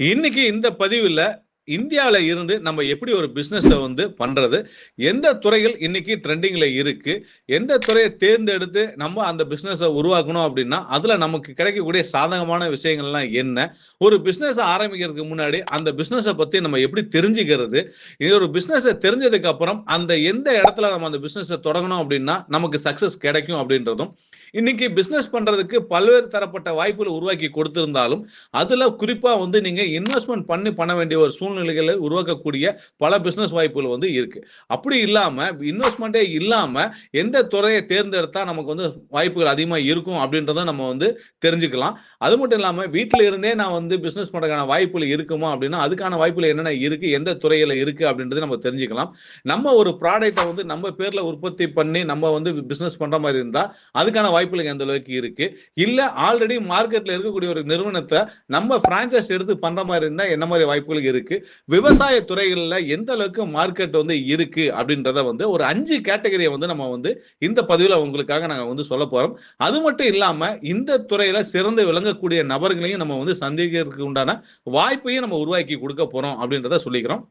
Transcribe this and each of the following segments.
இன்னைக்கு இந்த பதிவில் இந்தியாவில் இருந்து நம்ம எப்படி ஒரு பிஸ்னஸை வந்து பண்ணுறது எந்த துறைகள் இன்னைக்கு ட்ரெண்டிங்கில் இருக்குது எந்த துறையை தேர்ந்தெடுத்து நம்ம அந்த பிஸ்னஸை உருவாக்கணும் அப்படின்னா அதில் நமக்கு கிடைக்கக்கூடிய சாதகமான விஷயங்கள்லாம் என்ன? ஒரு பிஸ்னஸை ஆரம்பிக்கிறதுக்கு முன்னாடி அந்த பிஸ்னஸை பற்றி நம்ம எப்படி தெரிஞ்சுக்கிறது? இது ஒரு பிஸ்னஸை தெரிஞ்சதுக்கப்புறம் அந்த எந்த இடத்துல நம்ம அந்த பிஸ்னஸை தொடங்கணும் அப்படின்னா நமக்கு சக்ஸஸ் கிடைக்கும் அப்படின்றதும் இன்னைக்கு பிஸ்னஸ் பண்றதுக்கு பல்வேறு தரப்பட்ட வாய்ப்புகளை உருவாக்கி கொடுத்திருந்தாலும் அதுல குறிப்பா வந்து நீங்க இன்வெஸ்ட்மெண்ட் பண்ணி பண்ண வேண்டிய ஒரு சூழ்நிலை சூழ்நிலைகளை உருவாக்கக்கூடிய பல பிஸ்னஸ் வாய்ப்புகள் வந்து இருக்கு. அப்படி இல்லாமல் இன்வெஸ்ட்மெண்ட்டே இல்லாமல் எந்த துறையை தேர்ந்தெடுத்தா நமக்கு வந்து வாய்ப்புகள் அதிகமாக இருக்கும் அப்படின்றத நம்ம வந்து தெரிஞ்சுக்கலாம். அது மட்டும் இல்லாமல் வீட்டில் இருந்தே நான் வந்து பிஸ்னஸ் பண்ணுறதுக்கான வாய்ப்புகள் இருக்குமா அப்படின்னா அதுக்கான வாய்ப்புகள் என்னென்ன இருக்குது எந்த துறையில் இருக்குது அப்படின்றத நம்ம தெரிஞ்சுக்கலாம். நம்ம ஒரு ப்ராடக்ட்டை வந்து நம்ம பேரில் உற்பத்தி பண்ணி நம்ம வந்து பிஸ்னஸ் பண்ணுற மாதிரி இருந்தால் அதுக்கான வாய்ப்புகள் எந்த அளவுக்கு இருக்குது இல்லை ஆல்ரெடி மார்க்கெட்டில் இருக்கக்கூடிய ஒரு நிறுவனத்தை நம்ம ஃப்ரான்ச்சைஸ் எடுத்து பண்ணுற மாதிரி இருந்தால் என்ன மாதிரி வாய்ப்புகள் இருக்குது விவசாய துறைகளில் எந்த அளவுக்கு மார்க்கெட் வந்து இருக்கு அப்படின்றத வந்து ஒரு அஞ்சு கேட்டகரியை வந்து நம்ம வந்து இந்த பதிவில் உங்களுக்காக நாங்கள் வந்து சொல்ல போறோம். அது மட்டும் இல்லாமல் இந்த துறையில சிறந்து விளங்கக்கூடிய நபர்களையும் நம்ம வந்து சந்திக்கிறதுக்கு உண்டான வாய்ப்பையும் நம்ம உருவாக்கி கொடுக்க போறோம் அப்படின்றத சொல்லிக்கிறோம்.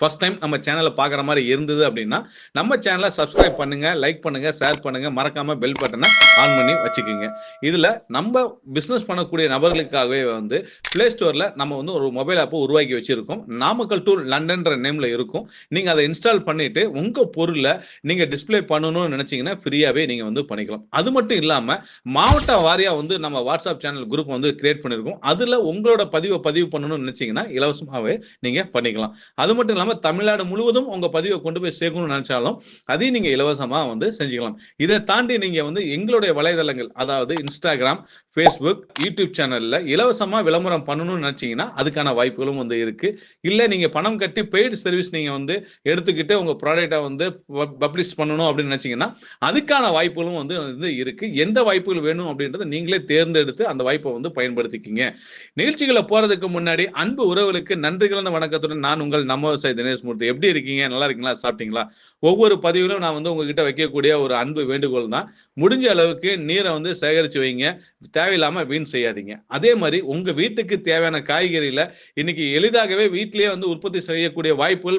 ஃபர்ஸ்ட் டைம் நம்ம சேனலை பார்க்குற மாதிரி இருந்தது அப்படின்னா நம்ம சேனலை சப்ஸ்கிரைப் பண்ணுங்கள் லைக் பண்ணுங்கள் ஷேர் பண்ணுங்கள் மறக்காமல் பெல் பட்டனை ஆன் பண்ணி வச்சுக்கோங்க. இதில் நம்ம பிஸ்னஸ் பண்ணக்கூடிய நபர்களுக்காகவே வந்து ப்ளே ஸ்டோரில் நம்ம வந்து ஒரு மொபைல் ஆப்பை உருவாக்கி வச்சுருக்கோம். நாமக்கல் டூ லண்டன்ற நேமில் இருக்கும். நீங்கள் அதை இன்ஸ்டால் பண்ணிவிட்டு உங்கள் பொருளை நீங்கள் டிஸ்ப்ளே பண்ணணும்னு நினச்சிங்கன்னா ஃப்ரீயாகவே நீங்கள் வந்து பண்ணிக்கலாம். அது மட்டும் இல்லாமல் மாவட்ட வாரியாக வந்து நம்ம வாட்ஸ்அப் சேனல் குரூப் வந்து கிரியேட் பண்ணியிருக்கோம் அதில் உங்களோட பதிவை பதிவு பண்ணணும்னு நினச்சிங்கன்னா இலவசமாகவே நீங்கள் பண்ணிக்கலாம். அது மட்டும் இல்லாமல் தமிழ்நாடு முழுவதும் உங்க பதிவை கொண்டு போய் சேர்க்கணும்னு நினைச்சாலும் அதையும் நீங்க இலவசமா வந்து செஞ்சுக்கலாம். இதை தாண்டி நீங்க வந்து எங்களுடைய வலைதளங்கள் அதாவது இன்ஸ்டாகிராம் ஃபேஸ்புக் யூடியூப் சேனல்ல இலவசமா விளம்பரம் பண்ணணும்னு நினைச்சீங்கன்னா அதுக்கான வாய்ப்புகளும் வந்து இருக்கு. இல்ல நீங்க பணம் கட்டி பெய்டு சர்வீஸ் நீங்க வந்து எடுத்துக்கிட்டு உங்க ப்ராடக்டை வந்து பப்ளிஷ் பண்ணணும் அப்படின்னு நினைச்சீங்கன்னா அதுக்கான வாய்ப்புகளும் வந்து வந்து இருக்கு. எந்த வாய்ப்புகள் வேணும் அப்படின்றத நீங்களே தேர்ந்தெடுத்து அந்த வாய்ப்பை வந்து பயன்படுத்திக்கிங்க. நிகழ்ச்சிகளை போறதுக்கு முன்னாடி அன்பு உறவுகளுக்கு நன்றி கலந்த வணக்கத்துடன் நான் உங்கள் நம்ம தினேஷ்மூர்த்தி. எப்படி இருக்கீங்க? நல்லா இருக்கீங்களா? சாப்பிட்டீங்களா? ஒவ்வொரு பதிவிலும் நான் வந்து உங்ககிட்ட வைக்கக்கூடிய ஒரு அன்பு வேண்டுகோள் தான். முடிஞ்ச அளவுக்கு நீரை வந்து சேகரித்து வைங்க. தேவையில்லாமல் வீண் செய்யாதீங்க. அதே மாதிரி உங்கள் வீட்டுக்கு தேவையான காய்கறியில் இன்னைக்கு எளிதாகவே வீட்டிலேயே வந்து உற்பத்தி செய்யக்கூடிய வாய்ப்புகள்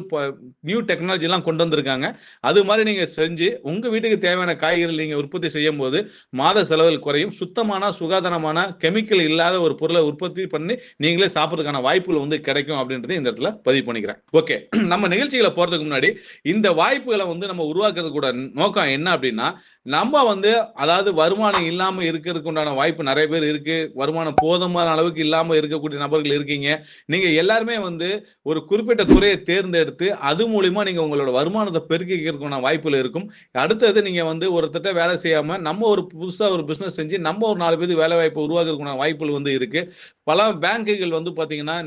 நியூ டெக்னாலஜிலாம் கொண்டு வந்திருக்காங்க. அது மாதிரி நீங்கள் செஞ்சு உங்கள் வீட்டுக்கு தேவையான காய்கறிகள் நீங்கள் உற்பத்தி செய்யும் போது மாத செலவுகள் குறையும். சுத்தமான சுகாதாரமான கெமிக்கல் இல்லாத ஒரு பொருளை உற்பத்தி பண்ணி நீங்களே சாப்பிட்றதுக்கான வாய்ப்புகள் வந்து கிடைக்கும் அப்படின்றத இந்த இடத்துல பதிவு பண்ணிக்கிறேன். ஓகே நம்ம நிகழ்ச்சிகளை போறதுக்கு முன்னாடி இந்த வாய்ப்புகளை வந்து நம்ம உருவாக்குறது கூட நோக்கம் என்ன அப்படின்னா நம்ம வந்து அதாவது வருமானம் இல்லாம இருக்கிறதுக்கு உண்டான வாய்ப்பு நிறைய பேர் இருக்கு. வருமானம் போதுமான அளவுக்கு இல்லாம இருக்கக்கூடிய நபர்கள் இருக்கீங்க. நீங்க எல்லாருமே வந்து ஒரு குறிப்பிட்ட துறையை தேர்ந்தெடுத்து அது மூலியமா நீங்க உங்களோட வருமானத்தை பெருக்கிக்கிறதுக்கான வாய்ப்புகள் இருக்கும். அடுத்தது நீங்க வந்து ஒருத்தட்ட வேலை செய்யாம நம்ம ஒரு புதுசா ஒரு பிசினஸ் செஞ்சு நம்ம ஒரு நாலு பேர் வேலை வாய்ப்பு உருவாக்குறதுக்கான வாய்ப்புகள் வந்து இருக்கு. பல பேங்குகள் வந்து பாத்தீங்கன்னா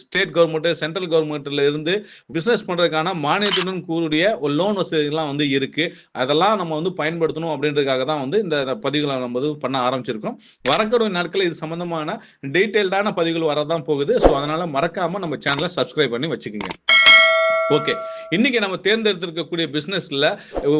ஸ்டேட் கவர்மெண்ட் சென்ட்ரல் கவர்மெண்ட்ல இருந்து பிசினஸ் பண்றதுக்கான மானியத்துடன் கூடிய ஒரு லோன் வசதிகள்லாம் வந்து இருக்கு. அதெல்லாம் நம்ம வந்து பயன்படுத்தணும் அப்படின்றதுக்காக தான் வந்து இந்த பதிவுகளை நம்ம பண்ண ஆரம்பிச்சிருக்கோம். வரக்கூடிய நாட்களில் இது சம்பந்தமான டீட்டெயில்டான பதிவுகள் வரதான் போகுது. ஸோ அதனால மறக்காம நம்ம சேனலை சப்ஸ்கிரைப் பண்ணி வச்சுக்கோங்க. ஓகே இன்னைக்கு நம்ம தேர்ந்தெடுத்திருக்கக்கூடிய பிசினஸ்ல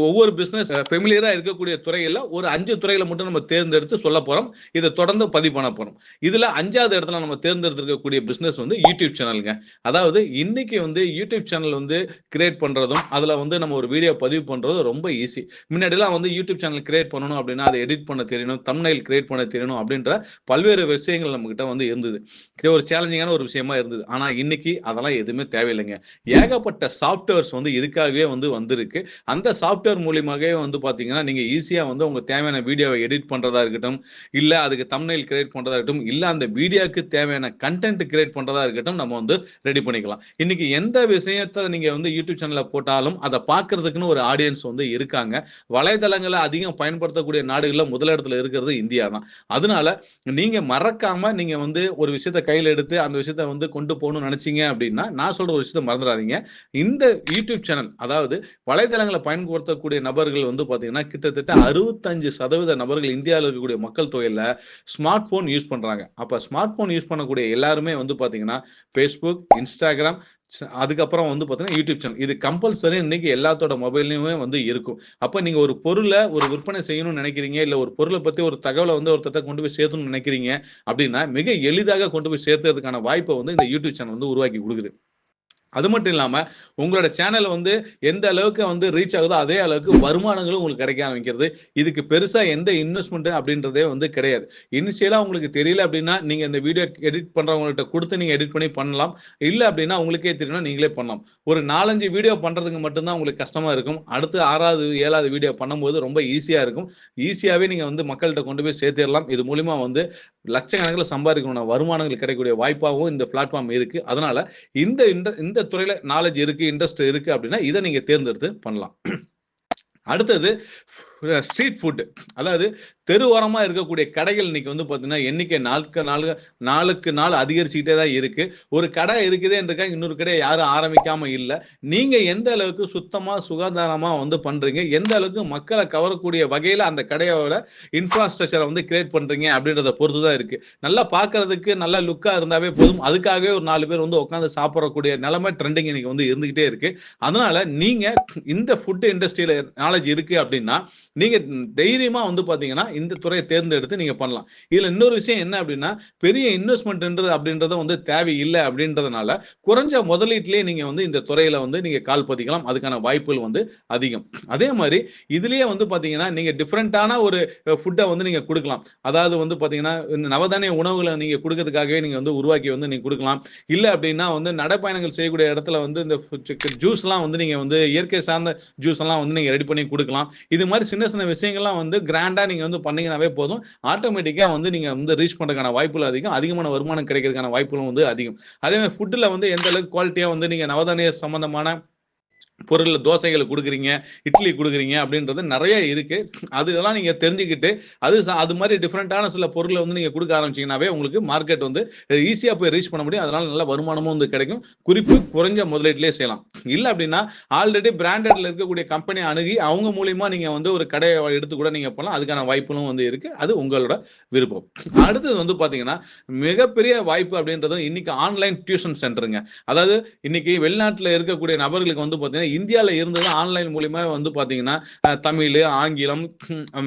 ஒவ்வொரு பிசினஸ் ஃபெமிலியரா இருக்கக்கூடிய துறையில ஒரு அஞ்சு துறையில மட்டும் நம்ம தேர்ந்தெடுத்து சொல்ல போறோம். இதை தொடர்ந்து பதிவு பண்ண போறோம். இதுல அஞ்சாவது இடத்துல நம்ம தேர்ந்தெடுத்திருக்கக்கூடிய பிசினஸ் வந்து யூடியூப் சேனலுங்க அதாவது இன்னைக்கு வந்து யூடியூப் சேனல் வந்து கிரியேட் பண்றதும் அதுல வந்து நம்ம ஒரு வீடியோ பதிவு பண்றதும் ரொம்ப ஈஸி முன்னாடிலாம் வந்து யூடியூப் சேனல் கிரியேட் பண்ணணும் அப்படின்னா அதை எடிட் பண்ண தெரியணும் தம்னைல் கிரியேட் பண்ண தெரியணும் அப்படின்ற பல்வேறு விஷயங்கள் நம்ம கிட்ட வந்து இருந்தது. இது ஒரு சேலஞ்சிங்கான ஒரு விஷயமா இருந்தது. ஆனா இன்னைக்கு அதெல்லாம் எதுவுமே தேவையில்லைங்க. ஏகப்பட்ட ஏகப்பட்ட சாஃப்ட்வேர்ஸ் வந்து இதுக்காகவே வந்து வந்திருக்கு. அந்த சாஃப்ட்வேர் மூலியமாகவே வந்து பார்த்தீங்கன்னா நீங்கள் ஈஸியாக வந்து உங்கள் தேவையான வீடியோவை எடிட் பண்ணுறதா இருக்கட்டும் இல்லை அதுக்கு தம்னைல் கிரியேட் பண்ணுறதா இருக்கட்டும் இல்லை அந்த வீடியோக்கு தேவையான கண்டென்ட் கிரியேட் பண்ணுறதா இருக்கட்டும் நம்ம வந்து ரெடி பண்ணிக்கலாம். இன்னைக்கு எந்த விஷயத்தை நீங்கள் வந்து யூடியூப் சேனலில் போட்டாலும் அதை பார்க்கறதுக்குன்னு ஒரு ஆடியன்ஸ் வந்து இருக்காங்க. வலைதளங்களை அதிகம் பயன்படுத்தக்கூடிய நாடுகளில் முதலிடத்தில் இருக்கிறது இந்தியா தான். அதனால நீங்கள் மறக்காமல் நீங்கள் வந்து ஒரு விஷயத்தை கையில் எடுத்து அந்த விஷயத்த வந்து கொண்டு போகணும்னு நினச்சிங்க அப்படின்னா நான் சொல்கிற ஒரு விஷயத்த மறந்துடாதீங்க. இந்த யூடியூப் சேனல் அதாவது வலைதளங்களை பயன்படுத்தக்கூடிய நபர்கள் வந்து பார்த்தீங்கன்னா கிட்டத்தட்ட அறுபத்தஞ்சு சதவீத நபர்கள் இந்தியாவில் இருக்கக்கூடிய மக்கள் தொகையில் ஸ்மார்ட் ஃபோன் யூஸ் பண்ணுறாங்க அப்போ ஸ்மார்ட் ஃபோன் யூஸ் பண்ணக்கூடிய எல்லாருமே வந்து பார்த்தீங்கன்னா ஃபேஸ்புக் இன்ஸ்டாகிராம் அதுக்கப்புறம் வந்து பார்த்தீங்கன்னா யூடியூப் சேனல். இது கம்பல்சரி இன்னைக்கு எல்லாத்தோட மொபைல்லையுமே வந்து இருக்கும். அப்போ நீங்கள் ஒரு பொருளை ஒரு விற்பனை செய்யணும்னு நினைக்கிறீங்க இல்லை ஒரு பொருளை பற்றி ஒரு தகவலை வந்து ஒருத்தட்ட கொண்டு போய் சேர்த்தணும்னு நினைக்கிறீங்க அப்படின்னா மிக எளிதாக கொண்டு போய் சேர்த்ததுக்கான வாய்ப்பை வந்து இந்த யூடியூப் சேனல் வந்து உருவாக்கி கொடுக்குது. அது மட்டும் இல்லாமல் உங்களோட சேனல் வந்து எந்த அளவுக்கு வந்து ரீச் ஆகுதோ அதே அளவுக்கு வருமானங்களும் உங்களுக்கு கிடைக்க ஆரம்பிக்கிறது. இதுக்கு பெருசாக எந்த இன்வெஸ்ட்மெண்ட் அப்படின்றதே வந்து கிடையாது. இனிஷியலாக உங்களுக்கு தெரியல அப்படின்னா நீங்கள் இந்த வீடியோ எடிட் பண்ணுறவங்கள்ட்ட கொடுத்து நீங்கள் எடிட் பண்ணி பண்ணலாம். இல்லை அப்படின்னா உங்களுக்கே தெரியும்னா நீங்களே பண்ணலாம். ஒரு நாலஞ்சு வீடியோ பண்ணுறதுக்கு மட்டும்தான் உங்களுக்கு கஷ்டமாக இருக்கும். அடுத்து ஆறாவது ஏழாவது வீடியோ பண்ணும்போது ரொம்ப ஈஸியாக இருக்கும். ஈஸியாகவே நீங்கள் வந்து மக்கள்கிட்ட கொண்டு போய் சேர்த்திடலாம். இது மூலிமா வந்து லட்சக்கணக்கில் சம்பாதிக்கணும் வருமானங்கள் கிடைக்கக்கூடிய வாய்ப்பாகவும் இந்த பிளாட்ஃபார்ம் இருக்குது அதனால் இந்த இந்த துறையில் துறையில நாலேஜ் இருக்கு இன்ட்ரெஸ்ட் இருக்கு அப்படின்னா இதை நீங்க தேர்ந்தெடுத்து பண்ணலாம். அடுத்தது ஸ்ட்ரீட் ஃபுட்டு அதாவது தெருவோரமாக இருக்கக்கூடிய கடைகள் இன்னைக்கு வந்து பார்த்தீங்கன்னா எண்ணிக்கை நாளுக்கு நாள் நாளுக்கு நாள் அதிகரிச்சுக்கிட்டே தான் இருக்கு. ஒரு கடை இருக்குதேன்றக்கா இன்னொரு கடை யாரும் ஆரம்பிக்காம இல்லை. நீங்க எந்த அளவுக்கு சுத்தமாக சுகாதாரமாக வந்து பண்றீங்க எந்த அளவுக்கு மக்களை கவரக்கூடிய வகையில் அந்த கடையோட இன்ஃப்ராஸ்ட்ரக்சரை வந்து கிரியேட் பண்றீங்க அப்படின்றத பொறுத்து தான் இருக்கு. நல்லா பார்க்கறதுக்கு நல்லா லுக்காக இருந்தாவே போதும். அதுக்காகவே ஒரு நாலு பேர் வந்து உட்காந்து சாப்பிடக்கூடிய நிலைமை ட்ரெண்டிங் இன்னைக்கு வந்து இருந்துகிட்டே இருக்கு. அதனால நீங்க இந்த ஃபுட் இண்டஸ்ட்ரியில நாலேஜ் இருக்கு அப்படின்னா நீங்க தைரியமா வந்து பாத்தீங்கன்னா இந்த துறையை தேர்ந்தெடுத்து நீங்க பண்ணலாம். இதுல இன்னொரு விஷயம் என்ன அப்படின்னா பெரிய இன்வெஸ்ட்மெண்ட்ன்றது அப்படின்றத வந்து தேவையில்லை அப்படின்றதுனால குறைஞ்ச முதலீட்டிலேயே நீங்க வந்து இந்த துறையில வந்து நீங்க கால் பதிக்கலாம். அதுக்கான வாய்ப்புகள் வந்து அதிகம். அதே மாதிரி இதுலயே வந்து பாத்தீங்கன்னா நீங்க டிஃப்ரெண்டான ஒரு ஃபுட்டை வந்து நீங்க கொடுக்கலாம். அதாவது வந்து பாத்தீங்கன்னா இந்த நவதானிய உணவுகளை நீங்க கொடுக்கறதுக்காகவே நீங்க வந்து உருவாக்கி வந்து நீங்க கொடுக்கலாம். இல்ல அப்படின்னா வந்து நடைப்பயணங்கள் செய்யக்கூடிய இடத்துல வந்து இந்த ஜூஸ் எல்லாம் வந்து நீங்க வந்து இயற்கை சார்ந்த ஜூஸ் எல்லாம் வந்து நீங்க ரெடி பண்ணி கொடுக்கலாம். இது மாதிரி சின்ன சின்ன விஷயங்கள்லாம் வந்து கிராண்டா நீங்க வந்து பண்ணீங்கன்னாவே போதும். ஆட்டோமேட்டிக்காக வந்து நீங்க வந்து ரீச் பண்றதுக்கான வாய்ப்புகள் அதிகம். அதிகமான வருமானம் கிடைக்கிறதுக்கான வாய்ப்புகளும் வந்து அதிகம். அதே மாதிரி ஃபுட்டில் வந்து எந்த அளவுக்கு குவாலிட்டியாக வந்து நீங்க நவதானிய சம்பந்தமான பொருள் தோசைகளை கொடுக்குறீங்க இட்லி கொடுக்குறீங்க அப்படின்றது நிறைய இருக்குது அதெல்லாம் நீங்கள் தெரிஞ்சுக்கிட்டு அது அது மாதிரி டிஃப்ரெண்ட்டான சில பொருளை வந்து நீங்கள் கொடுக்க ஆரம்பிச்சீங்கன்னாவே உங்களுக்கு மார்க்கெட் வந்து ஈஸியாக போய் ரீச் பண்ண முடியும். அதனால் நல்ல வருமானமும் வந்து கிடைக்கும். குறிப்பு குறைஞ்ச முதலீட்டிலே செய்யலாம். இல்லை அப்படின்னா ஆல்ரெடி பிராண்டட்ல இருக்கக்கூடிய கம்பெனி அணுகி அவங்க மூலியமாக நீங்கள் வந்து ஒரு கடையை எடுத்து கூட நீங்கள் போகலாம் அதுக்கான வாய்ப்புகளும் வந்து இருக்குது அது உங்களோட விருப்பம். அடுத்தது வந்து பார்த்தீங்கன்னா மிகப்பெரிய வாய்ப்பு அப்படின்றதும் இன்னைக்கு ஆன்லைன் டியூஷன் சென்டருங்க அதாவது இன்னைக்கு வெளிநாட்டில் இருக்கக்கூடிய நபர்களுக்கு வந்து பார்த்திங்கன்னா இந்தியாவில் இருந்தது ஆன்லைன் மூலியமா வந்து பார்த்தீங்கன்னா தமிழ் ஆங்கிலம்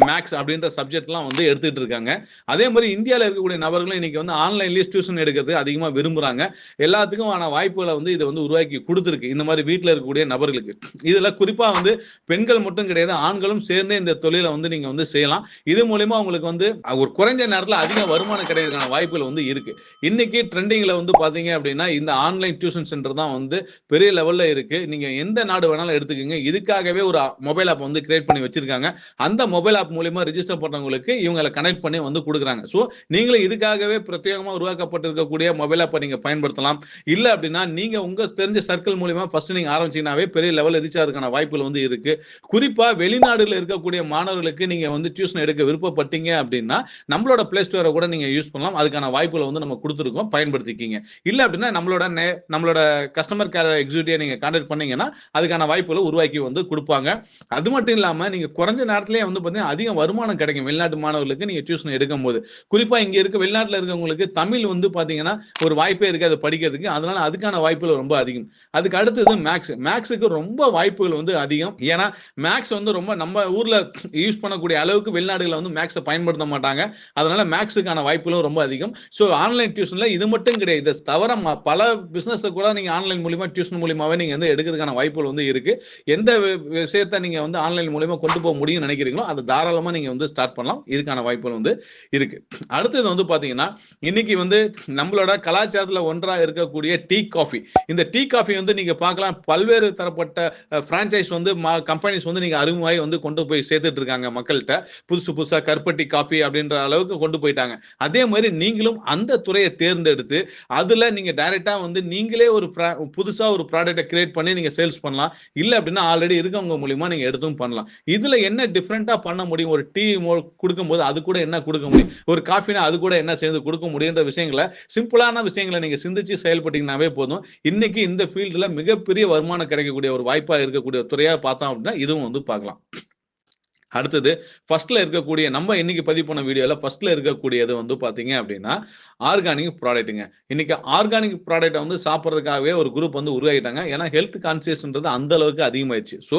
மேக்ஸ் அப்படின்ற சப்ஜெக்ட்லாம் வந்து எடுத்துகிட்டு இருக்காங்க. அதே மாதிரி இந்தியாவில் இருக்கக்கூடிய நபர்களும் இன்னைக்கு வந்து ஆன்லைன்லேயே டியூஷன் எடுக்கிறது அதிகமாக விரும்புகிறாங்க எல்லாத்துக்கும் ஆன வாய்ப்புகளை வந்து இதை வந்து உருவாக்கி கொடுத்துருக்கு. இந்த மாதிரி வீட்டில் இருக்கக்கூடிய நபர்களுக்கு. இதில் குறிப்பாக வந்து பெண்கள் மட்டும் கிடையாது ஆண்களும் சேர்ந்தே இந்த தொழிலை வந்து நீங்கள் வந்து செய்யலாம். இது மூலயமா உங்களுக்கு வந்து ஒரு குறைஞ்ச நேரத்தில் அதிக வருமானம் கிடைக்கிறதுக்கான வாய்ப்புகள் வந்து இருக்கு. இன்னைக்கு ட்ரெண்டிங்கில் வந்து பார்த்தீங்க அப்படின்னா இந்த ஆன்லைன் டியூஷன் சென்டர் தான் வந்து பெரிய லெவலில் இருக்கு. நீங்கள் எந்த நாடு வேணாலும் எடுத்துக்கோங்க. இதுக்காகவே ஒரு மொபைல் ஆப் வந்து கிரியேட் பண்ணி வச்சிருக்காங்க. அந்த மொபைல் ஆப் மூலியமா ரிஜிஸ்டர் பண்ணவங்களுக்கு இவங்களை கனெக்ட் பண்ணி வந்து கொடுக்குறாங்க. ஸோ நீங்களும் இதுக்காகவே பிரத்யேகமாக உருவாக்கப்பட்டிருக்கக்கூடிய மொபைல் ஆப்பை நீங்க பயன்படுத்தலாம். இல்ல அப்படின்னா நீங்க உங்கள் தெரிஞ்ச சர்க்கிள் மூலியமா ஃபர்ஸ்ட் நீங்க ஆரம்பிச்சீங்கன்னாவே பெரிய லெவலில் ரீச் ஆகிறதுக்கான வாய்ப்புகள் வந்து இருக்கு. குறிப்பா வெளிநாடுல இருக்கக்கூடிய மாணவர்களுக்கு நீங்க வந்து டியூஷன் எடுக்க விருப்பப்பட்டீங்க அப்படின்னா நம்மளோட பிளே ஸ்டோரை கூட நீங்க யூஸ் பண்ணலாம். அதுக்கான வாய்ப்புகளை வந்து நம்ம கொடுத்துருக்கோம். பயன்படுத்திக்கிங்க. இல்ல அப்படின்னா நம்மளோட நம்மளோட கஸ்டமர் கேர் எக்ஸிக்யூட்டிவ் நீங்க கான்டாக்ட் பண்ணீங்கன்னா அதுக்கான வாய்ப்புகளை உருவாக்கி வந்து கொடுப்பாங்க. அது மட்டும் இல்லாமல் நீங்கள் குறைஞ்ச நேரத்திலே வந்து பார்த்தீங்கன்னா அதிக வருமானம் கிடைக்கும் வெளிநாட்டு மாணவர்களுக்கு நீங்கள் டியூஷன் எடுக்கும் போது குறிப்பாக இங்கே இருக்க வெளிநாட்டில் இருக்கவங்களுக்கு தமிழ் வந்து பார்த்தீங்கன்னா ஒரு வாய்ப்பே இருக்கு அதை படிக்கிறதுக்கு. அதனால அதுக்கான வாய்ப்புகள் ரொம்ப அதிகம். அதுக்கு அடுத்தது மேக்ஸ் மேக்ஸுக்கு ரொம்ப வாய்ப்புகள் வந்து அதிகம். ஏன்னா மேக்ஸ் வந்து ரொம்ப நம்ம ஊரில் யூஸ் பண்ணக்கூடிய அளவுக்கு வெளிநாடுகளை வந்து மேக்ஸை பயன்படுத்த மாட்டாங்க. அதனால மேக்ஸுக்கான வாய்ப்புகளும் ரொம்ப அதிகம். ஸோ ஆன்லைன் டியூஷனில் இது மட்டும் கிடையாது. தவிர பல பிசினஸ் கூட நீங்கள் ஆன்லைன் மூலியமாக டியூஷன் மூலியமாகவே நீங்கள் வந்து எடுக்கிறதுக்கான வாய்ப்புகள் வந்து இருக்கு. எந்த விஷயத்த நீங்க வந்து ஆன்லைன் மூலயமா கொண்டு போக முடியும்னு நினைக்கிறீங்களோ அதை தாராளமா நீங்க வந்து ஸ்டார்ட் பண்ணலாம். இதுக்கான வாய்ப்புகள் வந்து இருக்கு. அடுத்தது வந்து பாத்தீங்கன்னா இன்னைக்கு வந்து நம்மளோட கலாச்சாரத்துல ஒன்றா இருக்கக்கூடிய டீ காஃபி. இந்த டீ காஃபி வந்து நீங்க பார்க்கலாம் பல்வேறு தரப்பட்ட பிரான்ச்சைஸ் வந்து கம்பெனிஸ் வந்து நீங்க அறிமுகமாகி வந்து கொண்டு போய் சேர்த்துட்டு இருக்காங்க மக்கள்கிட்ட. புதுசு புதுசா கருப்பட்டி காஃபி அப்படின்ற அளவுக்கு கொண்டு போயிட்டாங்க. அதே மாதிரி நீங்களும் அந்த துறையை தேர்ந்தெடுத்து அதுல நீங்க டைரக்டா வந்து நீங்களே ஒரு புதுசா ஒரு ப்ராடக்ட்டை கிரியேட் பண்ணி நீங்க சேல்ஸ் பண்ண பண்ணலாம். இல்லை அப்படின்னா ஆல்ரெடி இருக்கவங்க மூலியமா நீங்க எடுத்தும் பண்ணலாம். இதுல என்ன டிஃப்ரெண்டா பண்ண முடியும்? ஒரு டீ கொடுக்கும்போது அது கூட என்ன கொடுக்க முடியும்? ஒரு காஃபினா அது கூட என்ன சேர்ந்து கொடுக்க முடியுன்ற விஷயங்களை சிம்பிளான விஷயங்களை நீங்க சிந்திச்சு செயல்பட்டீங்கன்னாவே போதும். இன்னைக்கு இந்த ஃபீல்டுல மிகப்பெரிய வருமானம் கிடைக்கக்கூடிய ஒரு வாய்ப்பா இருக்கக்கூடிய துறையா பார்த்தோம் அப்படின்னா இதுவும் வந்து பார்க்கலாம். அடுத்தது ஃபர்ஸ்ட்ல இருக்கக்கூடிய நம்ம இன்னைக்கு பதிவு பண்ண வீடியோல ஃபர்ஸ்ட்ல இருக்கக்கூடியது வந்து பாத்தீங்க அப்படின்னா ஆர்கானிக் ப்ராடக்ட்டுங்க இன்னைக்கு ஆர்கானிக் ப்ராடக்ட்டை வந்து சாப்பிட்றதுக்காகவே ஒரு குரூப் வந்து உருவாகிட்டாங்க ஏன்னா ஹெல்த் கான்சியஸ்ன்றது அந்த அளவுக்கு அதிகமாயிடுச்சு. ஸோ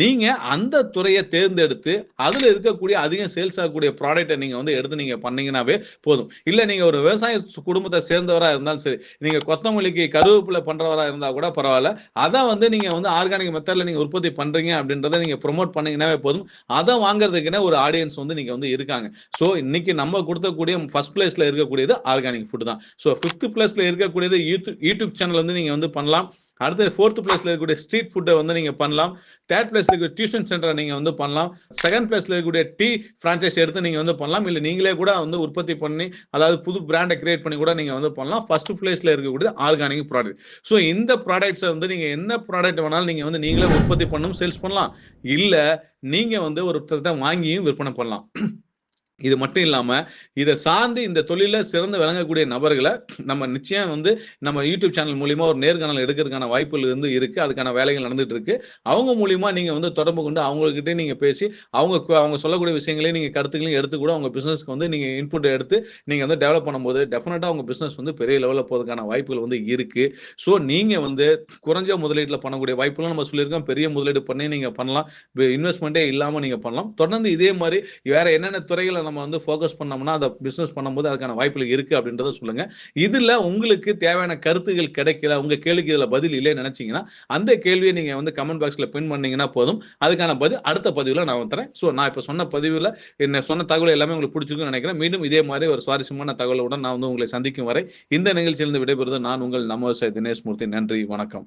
நீங்க அந்த துறையை தேர்ந்தெடுத்து அதுல இருக்கக்கூடிய அதிகம் சேல்ஸ் ஆகக்கூடிய ப்ராடக்ட்டை நீங்க வந்து எடுத்து நீங்க பண்ணீங்கன்னாவே போதும். இல்ல நீங்க ஒரு விவசாய குடும்பத்தை சேர்ந்தவரா இருந்தாலும் சரி நீங்க கொத்தமல்லிக்கு கருவேப்பிலை பண்றவரா இருந்தா கூட பரவாயில்ல. அதை வந்து நீங்க வந்து ஆர்கானிக் மெத்தட்ல நீங்க உற்பத்தி பண்றீங்க அப்படின்றத நீங்க ப்ரொமோட் பண்ணீங்கன்னாவே போதும். அதை வாங்குறதுக்குன்னு ஒரு ஆடியன்ஸ் வந்து நீங்க வந்து இருக்காங்க. ஸோ இன்னைக்கு நம்ம கொடுத்தக்கூடிய ஃபர்ஸ்ட் பிளேஸ்ல இருக்கக்கூடியது ஆர்கானிக் ஃபுட் தான். ஸோ ஃபிஃப்த் பிளேஸ்ல இருக்கக்கூடியது யூடியூப் யூடியூப் சேனல் வந்து நீங்க வந்து பண்ணலாம். அடுத்து ஃபோர்த் பிளேஸ்ல இருக்கக்கூடிய ஸ்ட்ரீட் ஃபுட்டை வந்து நீங்க பண்ணலாம். தேர்ட் பிளேஸ்ல இருக்க டியூஷன் சென்டரை நீங்க வந்து பண்ணலாம். செகண்ட் பிளேஸ்ல இருக்கக்கூடிய டீ ஃப்ரான்ச்சைஸ் எடுத்து நீங்க வந்து பண்ணலாம். இல்லை நீங்களே கூட வந்து உற்பத்தி பண்ணி அதாவது புது பிராண்டை கிரியேட் பண்ணி கூட நீங்க வந்து பண்ணலாம். ஃபர்ஸ்ட் பிளேஸ்ல இருக்கக்கூடிய ஆர்கானிக் ப்ராடக்ட் ஸோ இந்த ப்ராடக்ட்ஸை வந்து நீங்க என்ன ப்ராடக்ட் வேணாலும் நீங்க வந்து நீங்களே உற்பத்தி பண்ணும் சேல்ஸ் பண்ணலாம். இல்லை நீங்க வந்து ஒரு வாங்கியும் விற்பனை பண்ணலாம். இது மட்டும் இல்லாம இதை சார்ந்து இந்த தொழில சிறந்து விளங்கக்கூடிய நபர்களை நம்ம நிச்சயம் வந்து நம்ம யூடியூப் சேனல் மூலியமா ஒரு நேர்காணல் எடுக்கிறதுக்கான வாய்ப்புகள் வந்து இருக்கு. அதுக்கான வேலைகள் நடந்துட்டு இருக்கு. அவங்க மூலியமா நீங்க வந்து தொடர்பு கொண்டு அவங்ககிட்ட நீங்க பேசி அவங்க அவங்க சொல்லக்கூடிய விஷயங்களையும் நீங்க கருத்துக்களையும் எடுத்து கூட அவங்க பிசினஸ்க்கு வந்து நீங்க இன்புட் எடுத்து நீங்க வந்து டெவலப் பண்ணும்போது டெஃபினட்டா அவங்க பிசினஸ் வந்து பெரிய லெவலில் போறதுக்கான வாய்ப்புகள் வந்து இருக்கு. ஸோ நீங்க வந்து குறைஞ்ச முதலீட்டில் பண்ணக்கூடிய வாய்ப்புகளும் நம்ம சொல்லியிருக்கோம். பெரிய முதலீடு பண்ணி நீங்க பண்ணலாம். இன்வெஸ்ட்மெண்ட்டே இல்லாம நீங்க பண்ணலாம். தொடர்ந்து இதே மாதிரி வேற என்னென்ன துறைகளை நம்ம வந்து ஃபோக்கஸ் பண்ணோம்னா அதை பிஸ்னஸ் பண்ணும்போது அதுக்கான வாய்ப்புகள் இருக்கு அப்படின்றத சொல்லுங்கள் இதில் உங்களுக்கு தேவையான கருத்துகள் கிடைக்கல உங்கள் கேள்விக்கு இதில் பதில் இல்லைன்னு நினைச்சீங்கன்னா அந்த கேள்வியை நீங்கள் வந்து கமெண்ட் பாக்ஸில் பின் பண்ணீங்கன்னா போதும். அதுக்கான பதில் அடுத்த பதிவில் நான் தரேன். ஸோ நான் இப்போ சொன்ன பதிவில் என்ன சொன்ன தகவல் எல்லாமே உங்களுக்கு பிடிச்சிருக்குன்னு நினைக்கிறேன். மீண்டும் இதே மாதிரி ஒரு சுவாரஸ்யமான தகவலுடன் நான் வந்து உங்களை சந்திக்கும் வரை இந்த நிகழ்ச்சியிலிருந்து விடைபெறுவது நான் உங்கள் நம்ம தினேஷ் மூர்த்தி. நன்றி வணக்கம்.